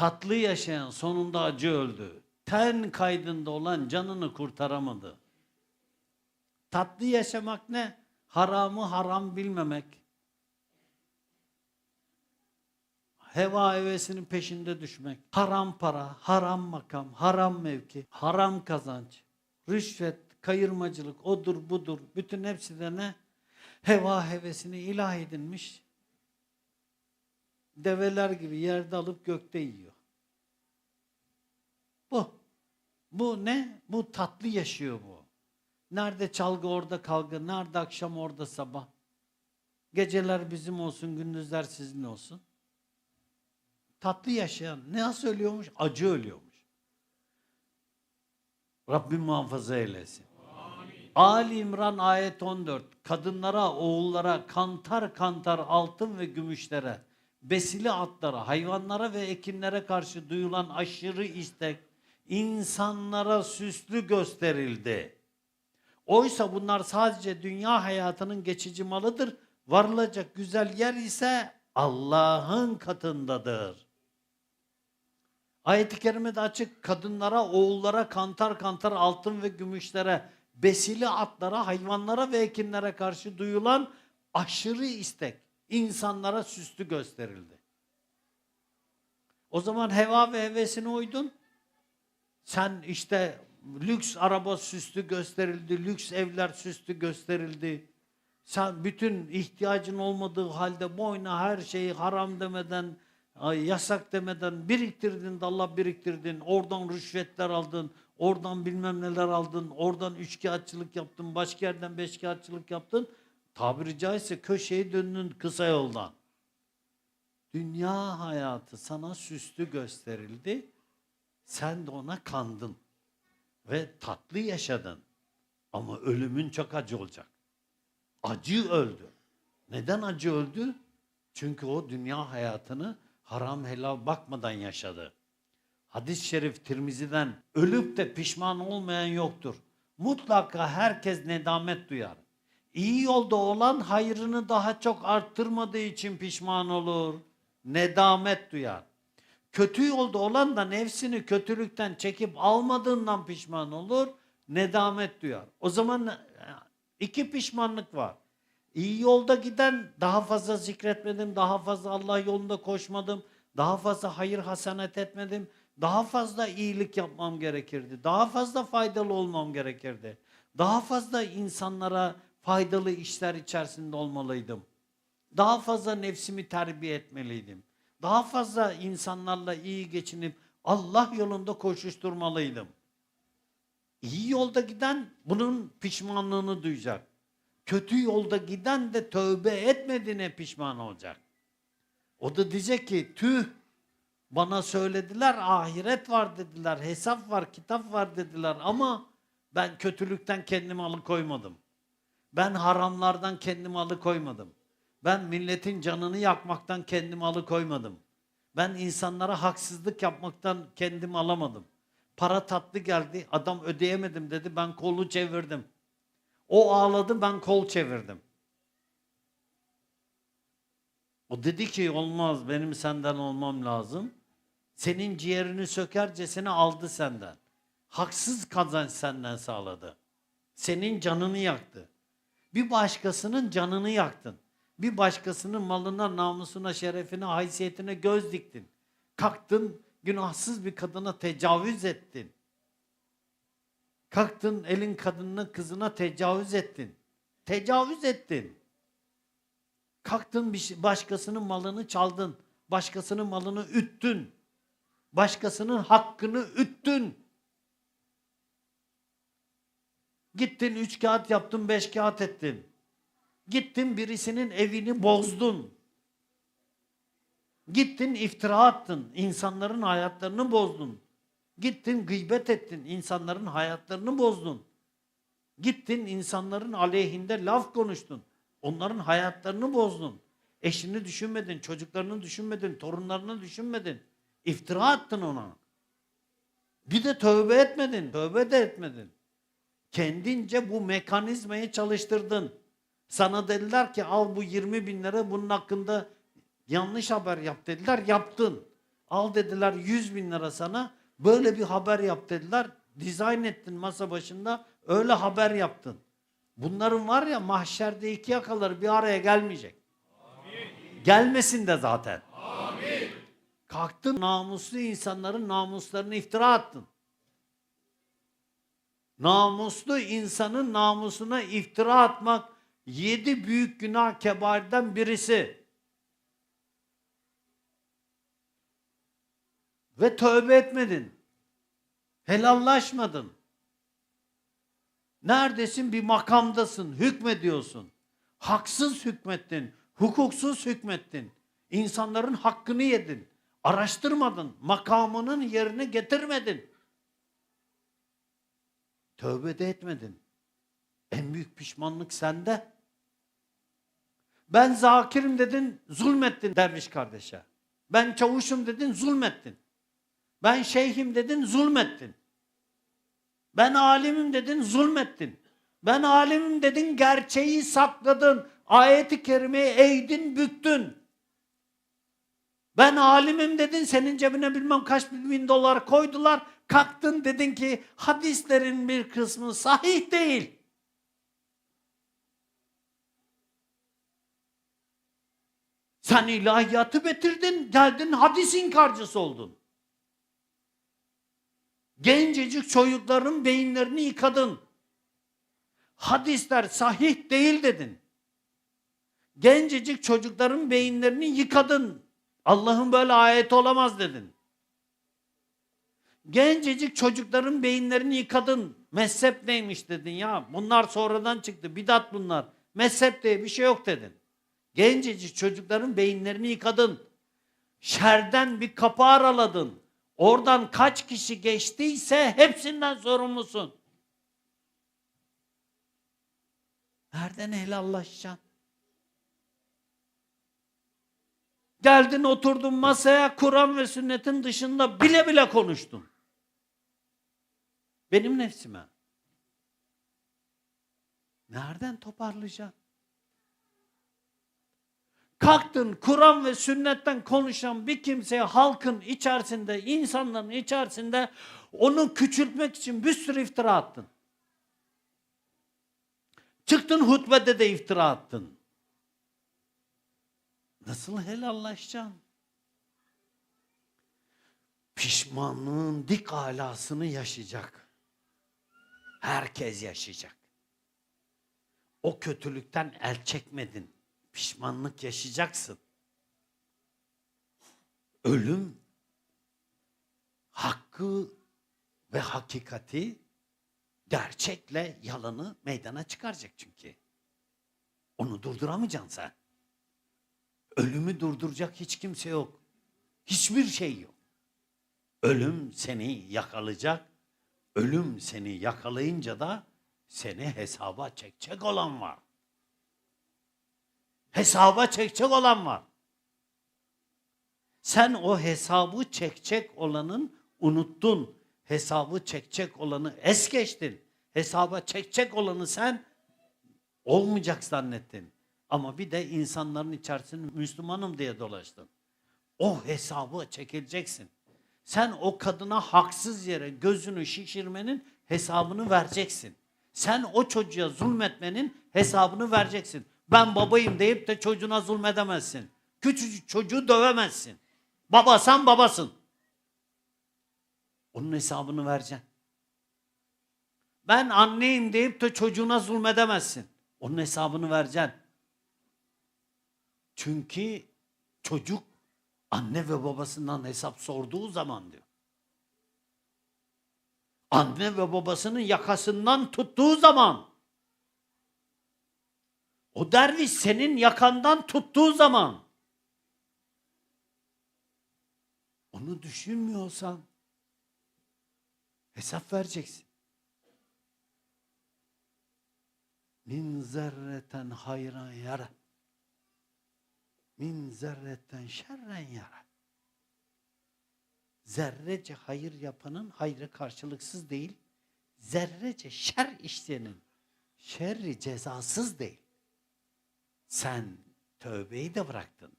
Tatlı yaşayan sonunda acı öldü. Ten kaydında olan canını kurtaramadı. Tatlı yaşamak ne? Haramı haram bilmemek. Heva hevesinin peşinde düşmek. Haram para, haram makam, haram mevki, haram kazanç, rüşvet, kayırmacılık, odur budur. Bütün hepsi de ne? Heva hevesini ilah edinmiş. Develer gibi yerde alıp gökte yiyor. Bu. Bu ne? Bu tatlı yaşıyor bu. Nerede çalgı orada kavga, nerede akşam orada sabah. Geceler bizim olsun, gündüzler sizin olsun. Tatlı yaşayan ne nasıl ölüyormuş? Acı ölüyormuş. Rabbim muhafaza eylesin. Ali İmran ayet 14. Kadınlara, oğullara, kantar kantar altın ve gümüşlere, besili atlara, hayvanlara ve ekinlere karşı duyulan aşırı istek insanlara süslü gösterildi. Oysa bunlar sadece dünya hayatının geçici malıdır. Varılacak güzel yer ise Allah'ın katındadır. Ayet-i kerimede açık kadınlara, oğullara, kantar kantar altın ve gümüşlere, besili atlara, hayvanlara ve ekinlere karşı duyulan aşırı istek insanlara süslü gösterildi. O zaman heva ve hevesine uydun. Sen işte lüks araba süslü gösterildi, lüks evler süslü gösterildi. Sen bütün ihtiyacın olmadığı halde boyuna her şeyi haram demeden, yasak demeden biriktirdin de Allah biriktirdin. Oradan rüşvetler aldın, oradan bilmem neler aldın, oradan üçkağıtçılık yaptın, başka yerden beşkağıtçılık yaptın. Tabiri caizse köşeyi döndün kısa yoldan. Dünya hayatı sana süslü gösterildi. Sen de ona kandın. Ve tatlı yaşadın. Ama ölümün çok acı olacak. Acı öldü. Neden acı öldü? Çünkü o dünya hayatını haram helal bakmadan yaşadı. Hadis-i şerif Tirmizi'den ölüp de pişman olmayan yoktur. Mutlaka herkes nedamet duyar. İyi yolda olan hayrını daha çok arttırmadığı için pişman olur. Nedamet duyar. Kötü yolda olan da nefsini kötülükten çekip almadığından pişman olur. Nedamet duyar. O zaman e, iki pişmanlık var. İyi yolda giden daha fazla zikretmedim, daha fazla Allah yolunda koşmadım, daha fazla hayır hasenet etmedim, daha fazla iyilik yapmam gerekirdi, daha fazla faydalı olmam gerekirdi, daha fazla insanlara faydalı işler içerisinde olmalıydım. Daha fazla nefsimi terbiye etmeliydim. Daha fazla insanlarla iyi geçinip Allah yolunda koşuşturmalıydım. İyi yolda giden bunun pişmanlığını duyacak. Kötü yolda giden de tövbe etmediğine pişman olacak. O da diyecek ki tüh bana söylediler ahiret var dediler, hesap var, kitap var dediler ama ben kötülükten kendimi alıkoymadım. Ben haramlardan kendimi alıkoymadım. Ben milletin canını yakmaktan kendimi alıkoymadım. Ben insanlara haksızlık yapmaktan kendimi alamadım. Para tatlı geldi, adam ödeyemedim dedi, ben kolu çevirdim. O ağladı, ben kol çevirdim. O dedi ki olmaz, benim senden olmam lazım. Senin ciğerini sökercesine aldı senden. Haksız kazanç senden sağladı. Senin canını yaktı. Bir başkasının canını yaktın. Bir başkasının malına, namusuna, şerefine, haysiyetine göz diktin. Kalktın günahsız bir kadına tecavüz ettin. Kalktın elin kadınına, kızına tecavüz ettin. Tecavüz ettin. Kalktın bir şey- başkasının malını çaldın. Başkasının malını üttün. Başkasının hakkını üttün. Gittin üç kağıt yaptın, beş kağıt ettin. Gittin birisinin evini bozdun. Gittin iftira attın, insanların hayatlarını bozdun. Gittin gıybet ettin, insanların hayatlarını bozdun. Gittin insanların aleyhinde laf konuştun. Onların hayatlarını bozdun. Eşini düşünmedin, çocuklarını düşünmedin, torunlarını düşünmedin. İftira attın ona. Bir de tövbe etmedin, tövbe de etmedin. Kendince bu mekanizmayı çalıştırdın. Sana dediler ki al bu 20 bin lira bunun hakkında yanlış haber yap dediler yaptın. Al dediler 100 bin lira sana. Böyle bir haber yap dediler. Dizayn ettin masa başında. Öyle haber yaptın. Bunların var ya mahşerde iki yakaları bir araya gelmeyecek. Gelmesin de zaten. Kalktın namuslu insanların namuslarını iftira attın. Namuslu insanın namusuna iftira atmak yedi büyük günah kebairden birisi. Ve tövbe etmedin. Helallaşmadın. Neredesin? Bir makamdasın. Hükmediyorsun. Haksız hükmettin. Hukuksuz hükmettin. İnsanların hakkını yedin. Araştırmadın. Makamının yerini getirmedin. Tövbe de etmedin. En büyük pişmanlık sende. Ben zakirim dedin, zulmettin derviş kardeşe. Ben çavuşum dedin, zulmettin. Ben şeyhim dedin, zulmettin. Ben alimim dedin, zulmettin. Ben alimim dedin, gerçeği sakladın. Ayeti kerimeyi eğdin, büktün. Ben alimim dedin, senin cebine bilmem kaç bin dolar koydular. Kalktın dedin ki hadislerin bir kısmı sahih değil. Sen ilahiyatı bitirdin, geldin hadis inkarcısı oldun. Gencecik çocukların beyinlerini yıkadın. Hadisler sahih değil dedin. Gencecik çocukların beyinlerini yıkadın. Allah'ın böyle ayeti olamaz dedin. Gencecik çocukların beyinlerini yıkadın. Mezhep neymiş dedin ya. Bunlar sonradan çıktı. Bidat bunlar. Mezhep diye bir şey yok dedin. Gencecik çocukların beyinlerini yıkadın. Şerden bir kapı araladın. Oradan kaç kişi geçtiyse hepsinden sorumlusun. Nereden helallaşacaksın? Geldin oturdun masaya Kur'an ve sünnetin dışında bile bile konuştun. Benim nefsime. Nereden toparlayacaksın? Kalktın Kur'an ve sünnetten konuşan bir kimseye halkın içerisinde, insanların içerisinde onu küçültmek için bir sürü iftira attın. Çıktın hutbede de iftira attın. Nasıl helallaşacaksın? Pişmanlığın dik alasını yaşayacak. Herkes yaşayacak. O kötülükten el çekmedin. Pişmanlık yaşayacaksın. Ölüm hakkı ve hakikati gerçekle yalanı meydana çıkaracak çünkü. Onu durduramayacaksın sen. Ölümü durduracak hiç kimse yok. Hiçbir şey yok. Ölüm seni yakalayacak. Ölüm seni yakalayınca da seni hesaba çekecek olan var. Hesaba çekecek olan var. Sen o hesabı çekecek olanın unuttun. Hesabı çekecek olanı es geçtin. Hesaba çekecek olanı sen olmayacak zannettin. Ama bir de insanların içerisinde Müslümanım diye dolaştın. O hesabı çekileceksin. Sen o kadına haksız yere gözünü şişirmenin hesabını vereceksin. Sen o çocuğa zulmetmenin hesabını vereceksin. Ben babayım deyip de çocuğuna zulmedemezsin. Küçücük çocuğu dövemezsin. Baba sen babasın. Onun hesabını vereceksin. Ben anneyim deyip de çocuğuna zulmedemezsin. Onun hesabını vereceksin. Çünkü çocuk anne ve babasından hesap sorduğu zaman diyor. Anne ve babasının yakasından tuttuğu zaman o derviş senin yakandan tuttuğu zaman onu düşünmüyorsan hesap vereceksin. Min zerreten hayran yara. Min zerreten şerren yara. Zerrece hayır yapanın hayrı karşılıksız değil. Zerrece şer işleyenin şerri cezasız değil. Sen tövbeyi de bıraktın.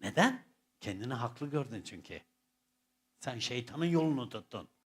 Neden? Kendini haklı gördün çünkü. Sen şeytanın yolunu tuttun.